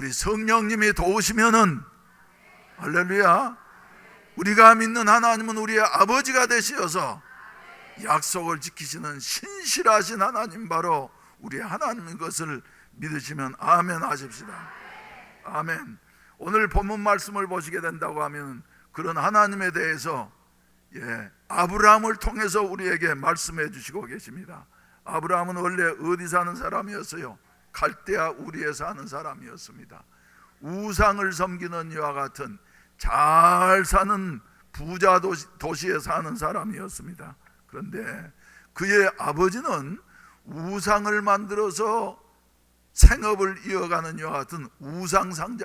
우리 성령님이 도우시면은 할렐루야. 우리가 믿는 하나님은 우리의 아버지가 되시어서 약속을 지키시는 신실하신 하나님 바로 우리 하나님인 것을 믿으시면 아멘 하십시다. 아멘. 오늘 본문 말씀을 보시게 된다고 하면 그런 하나님에 대해서 예, 아브라함을 통해서 우리에게 말씀해 주시고 계십니다. 아브라함은 원래 어디 사는 사람이었어요? 갈대아 우리에 사는 사람이었습니다. 우상을 섬기는 이와 같은 잘 사는 부자 도시, 도시에 사는 사람이었습니다. 그런데 그의 아버지는 우상을 만들어서 생업을 이어가는 이와 같은 우상 상자,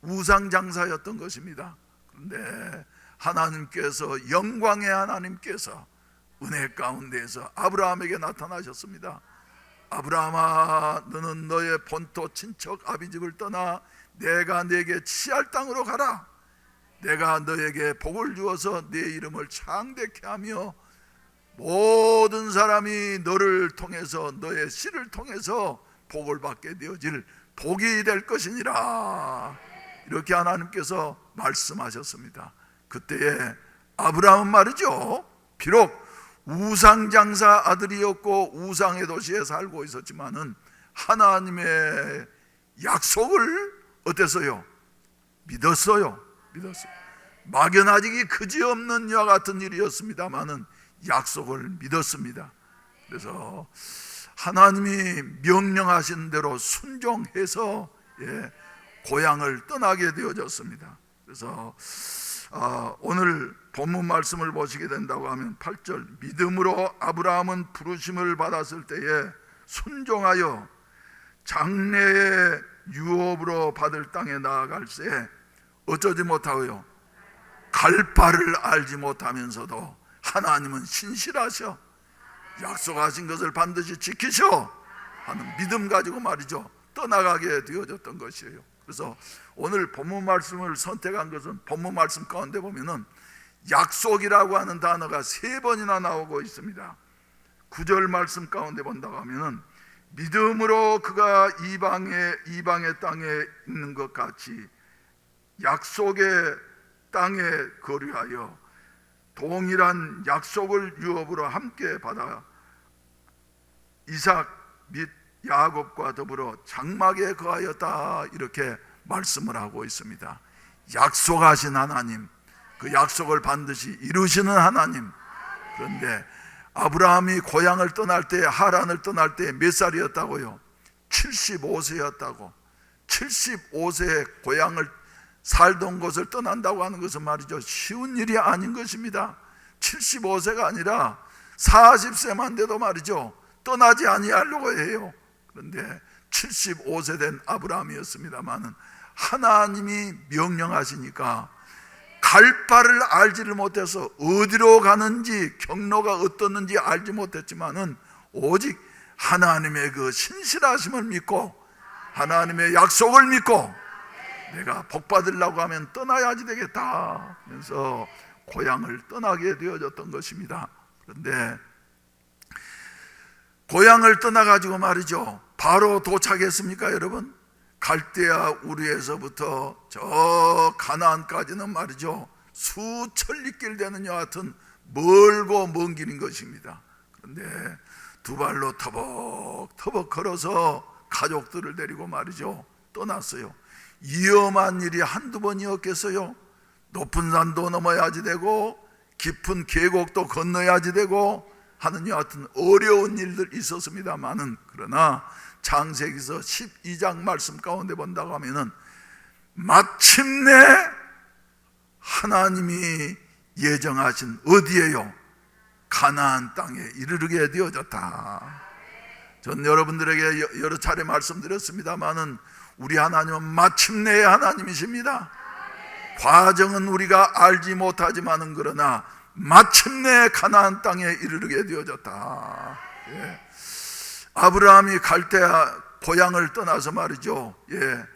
우상 장사였던 것입니다. 그런데 하나님께서 영광의 하나님께서 은혜 가운데에서 아브라함에게 나타나셨습니다. 아브라함아 너는 너의 본토 친척 아비집을 떠나 내가 내게 치할 땅으로 가라. 내가 너에게 복을 주어서 네 이름을 창대케 하며 모든 사람이 너를 통해서 너의 씨를 통해서 복을 받게 되어질 복이 될 것이니라. 이렇게 하나님께서 말씀하셨습니다. 그때에 아브라함은 말이죠. 비록 우상 장사 아들이었고 우상의 도시에 살고 있었지만은 하나님의 약속을 어땠어요? 믿었어요. 믿었어요. 막연하기 그지없는 이와 같은 일이었습니다만은 약속을 믿었습니다. 그래서 하나님이 명령하신 대로 순종해서 예, 고향을 떠나게 되어졌습니다. 그래서 아, 오늘 본문 말씀을 보시게 된다고 하면 8절 믿음으로 아브라함은 부르심을 받았을 때에 순종하여 장래의 유업으로 받을 땅에 나아갈새 어쩌지 못하고요? 갈 바를 알지 못하면서도 하나님은 신실하셔. 약속하신 것을 반드시 지키셔. 하는 믿음 가지고 말이죠. 떠나가게 되어졌던 것이에요 그래서 오늘 본문 말씀을 선택한 것은 본문 말씀 가운데 보면은 약속이라고 하는 단어가 세 번이나 나오고 있습니다. 구절 말씀 가운데 본다고 하면은 믿음으로 그가 이방의 이방의 땅에 있는 것 같이 약속의 땅에 거류하여 동일한 약속을 유업으로 함께 받아 이삭 및 야곱과 더불어 장막에 거하였다 이렇게 말씀을 하고 있습니다. 약속하신 하나님, 그 약속을 반드시 이루시는 하나님. 그런데 아브라함이 고향을 떠날 때 하란을 떠날 때 몇 살이었다고요? 75세였다고. 75세에 고향을 살던 곳을 떠난다고 하는 것은 말이죠. 쉬운 일이 아닌 것입니다. 75세가 아니라 40세만 돼도 말이죠. 떠나지 아니하려고 해요. 그런데 75세 된 아브라함이었습니다만은 하나님이 명령하시니까 갈 바를 알지를 못해서 어디로 가는지 경로가 어떻는지 알지 못했지만은 오직 하나님의 그 신실하심을 믿고 하나님의 약속을 믿고 내가 복 받으려고 하면 떠나야지 되겠다 하면서 고향을 떠나게 되어졌던 것입니다. 그런데 고향을 떠나가지고 말이죠. 바로 도착했습니까, 여러분? 갈대아 우리에서부터 저 가나안까지는 말이죠. 수천리길 되는 여하튼 멀고 먼 길인 것입니다. 그런데 두 발로 터벅터벅 걸어서 가족들을 데리고 말이죠. 떠났어요. 위험한 일이 한두 번이었겠어요. 높은 산도 넘어야지 되고 깊은 계곡도 건너야지 되고 하는 여하튼 어려운 일들 있었습니다만은 그러나 창세기서 12장 말씀 가운데 본다고 하면은 마침내 하나님이 예정하신 어디에요? 가나안 땅에 이르게 되어졌다. 전 여러분들에게 여러 차례 말씀드렸습니다만은 우리 하나님은 마침내의 하나님이십니다. 과정은 우리가 알지 못하지만은 그러나 마침내 가나안 땅에 이르게 되어졌다. 예. 아브라함이 갈대아 고향을 떠나서 말이죠. 예.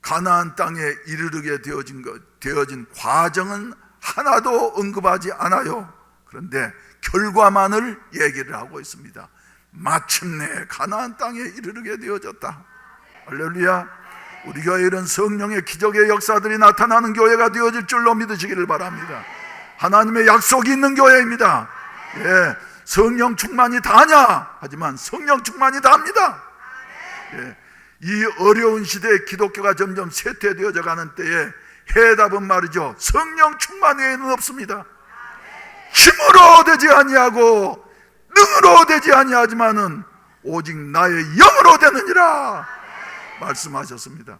가나안 땅에 이르게 되어진 것, 되어진 과정은 하나도 언급하지 않아요. 그런데 결과만을 얘기를 하고 있습니다. 마침내 가나안 땅에 이르게 되어졌다. 할렐루야. 우리 교회 이런 성령의 기적의 역사들이 나타나는 교회가 되어질 줄로 믿으시기를 바랍니다. 하나님의 약속이 있는 교회입니다. 예, 성령 충만이 다냐? 하지만 성령 충만이 다합니다. 예, 이 어려운 시대에 기독교가 점점 쇠퇴되어져 가는 때에 해답은 말이죠. 성령 충만 외에는 없습니다. 힘으로 되지 아니하고 능으로 되지 아니하지만은 오직 나의 영으로 되느니라 말씀하셨습니다.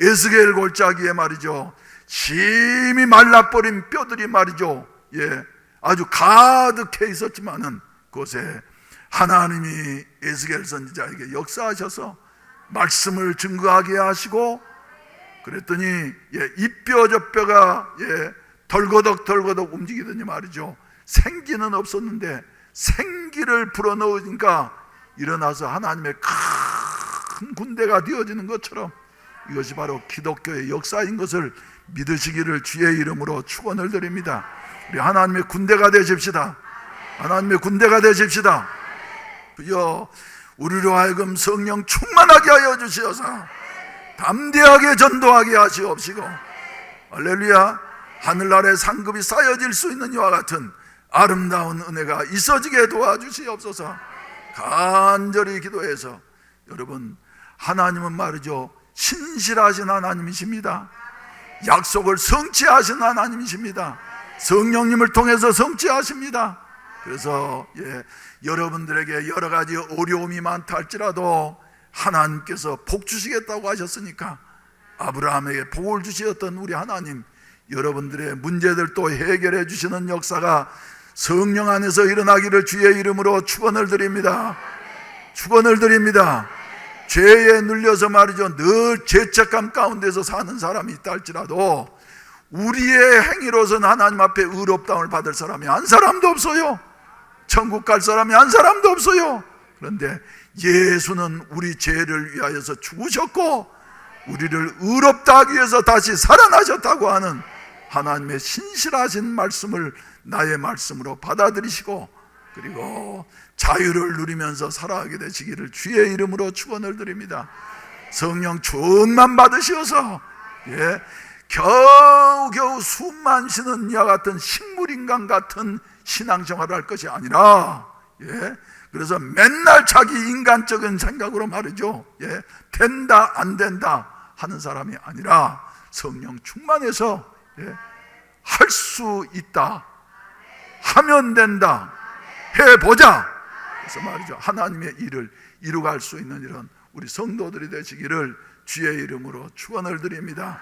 에스겔 골짜기에 말이죠. 심히 말라버린 뼈들이 말이죠. 예, 아주 가득해 있었지만은 그곳에 하나님이 에스겔 선지자에게 역사하셔서 말씀을 증거하게 하시고 그랬더니 예, 이뼈 저 뼈가 예, 덜거덕 덜거덕 움직이더니 말이죠. 생기는 없었는데 생기를 불어넣으니까 일어나서 하나님의 큰 군대가 되어지는 것처럼 이것이 바로 기독교의 역사인 것을 믿으시기를 주의 이름으로 축원을 드립니다. 우리 하나님의 군대가 되십시다. 하나님의 군대가 되십시다. 주여 우리로 하여금 성령 충만하게 하여 주시어서 담대하게 전도하게 하시옵시고 할렐루야 하늘 아래 상급이 쌓여질 수 있는 이와 같은 아름다운 은혜가 있어지게 도와주시옵소서 간절히 기도해서 여러분 하나님은 말이죠 신실하신 하나님이십니다 약속을 성취하신 하나님이십니다 성령님을 통해서 성취하십니다 그래서 예, 여러분들에게 여러 가지 어려움이 많다 할지라도 하나님께서 복 주시겠다고 하셨으니까 아브라함에게 복을 주시었던 우리 하나님 여러분들의 문제들도 해결해 주시는 역사가 성령 안에서 일어나기를 주의 이름으로 축원을 드립니다. 축원을 드립니다. 죄에 눌려서 말이죠. 늘 죄책감 가운데서 사는 사람이 있다 할지라도 우리의 행위로서는 하나님 앞에 의롭다움을 받을 사람이 한 사람도 없어요. 천국 갈 사람이 한 사람도 없어요. 그런데 예수는 우리 죄를 위하여서 죽으셨고 우리를 의롭다 하기 위해서 다시 살아나셨다고 하는 하나님의 신실하신 말씀을 나의 말씀으로 받아들이시고 그리고 자유를 누리면서 살아가게 되시기를 주의 이름으로 축원을 드립니다. 성령 충만 받으시어서 예, 겨우 겨우 숨만 쉬는 이와 같은 식물인간 같은 신앙생활을 할 것이 아니라 예, 그래서 맨날 자기 인간적인 생각으로 말이죠. 예, 된다 안 된다 하는 사람이 아니라 성령 충만해서 예, 할 수 있다. 하면 된다. 해보자. 그래서 말이죠. 하나님의 일을 이루갈 수 있는 이런 우리 성도들이 되시기를 주의 이름으로 축원을 드립니다.